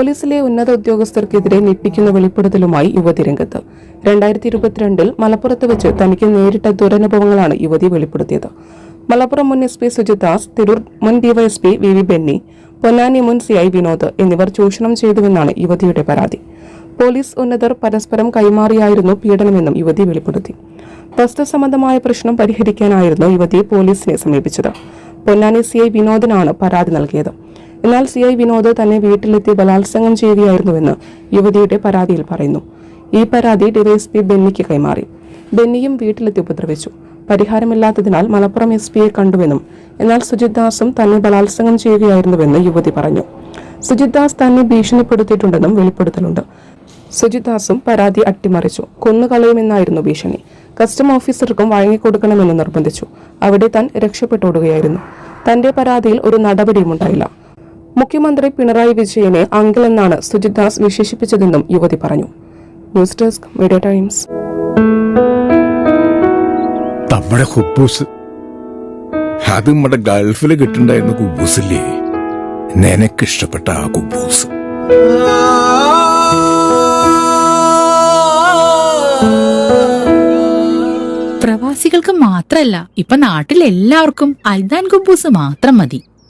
പോലീസിലെ ഉന്നത ഉദ്യോഗസ്ഥർക്കെതിരെ ഞെട്ടിക്കുന്ന വെളിപ്പെടുത്തലുമായി യുവതി രംഗത്ത്. രണ്ടായിരത്തി ഇരുപത്തിരണ്ടിൽ മലപ്പുറത്ത് വെച്ച് തനിക്ക് നേരിട്ട ദുരനുഭവങ്ങളാണ് യുവതി വെളിപ്പെടുത്തിയത്. മലപ്പുറം മുൻ എസ് പി സുജിദാസ് തിരൂർ മുൻ DYSP V V Benny Ponnani മുൻ സി ഐ വിനോദ് എന്നിവർ ചൂഷണം ചെയ്തുവെന്നാണ് യുവതിയുടെ പരാതി. പോലീസ് ഉന്നതർ പരസ്പരം കൈമാറിയായിരുന്നു പീഡനമെന്നും യുവതി വെളിപ്പെടുത്തി. വസ്തു സംബന്ധമായ പ്രശ്നം പരിഹരിക്കാനായിരുന്നു യുവതി പോലീസിനെ സമീപിച്ചത്. പൊന്നാനി സി ഐ വിനോദിനാണ് പരാതി നൽകിയത്. എന്നാൽ സി ഐ വിനോദ് തന്നെ വീട്ടിലെത്തി ബലാത്സംഗം ചെയ്യുകയായിരുന്നുവെന്ന് യുവതിയുടെ പരാതിയിൽ പറയുന്നു. ഈ പരാതി ഡിവൈഎസ്പി ബെന്നിക്ക് കൈമാറി. ബെന്നിയും വീട്ടിലെത്തി ഉപദ്രവിച്ചു. പരിഹാരമില്ലാത്തതിനാൽ മലപ്പുറം എസ് പിയെ കണ്ടുവെന്നും എന്നാൽ സുജിത് ദാസും തന്നെ ബലാത്സംഗം ചെയ്യുകയായിരുന്നുവെന്ന് യുവതി പറഞ്ഞു. സുജിത് ദാസ് തന്നെ ഭീഷണിപ്പെടുത്തിയിട്ടുണ്ടെന്നും വെളിപ്പെടുത്തലുണ്ട്. സുജിത് ദാസും പരാതി അട്ടിമറിച്ചു. കൊന്നുകളയുമെന്നായിരുന്നു ഭീഷണി. കസ്റ്റം ഓഫീസർക്കും വഴങ്ങിക്കൊടുക്കണമെന്ന് നിർബന്ധിച്ചു. അവിടെ താൻ രക്ഷപ്പെട്ടോടുകയായിരുന്നു തന്റെ പരാതിയിൽ ഒരു നടപടിയും ഉണ്ടായില്ല മുഖ്യമന്ത്രി പിണറായി വിജയനെ അങ്കിൾ എന്നാണ് സുജിത് ദാസ് വിശേഷിപ്പിച്ചതെന്നും യുവതി പറഞ്ഞു. News desk media times. നമ്മുടെ ഹുബൂസ്. അത് നമ്മുടെ ഗൾഫിൽ കിട്ടുണ്ടായിരുന്ന കുബൂസില്ലേ? നിനക്കിഷ്ടപ്പെട്ട ആ കുബൂസ്. പ്രവാസികൾക്ക് മാത്രല്ല ഇപ്പൊ നാട്ടിൽ എല്ലാവർക്കും അൽദാൻ കുബൂസ് മാത്രം മതി.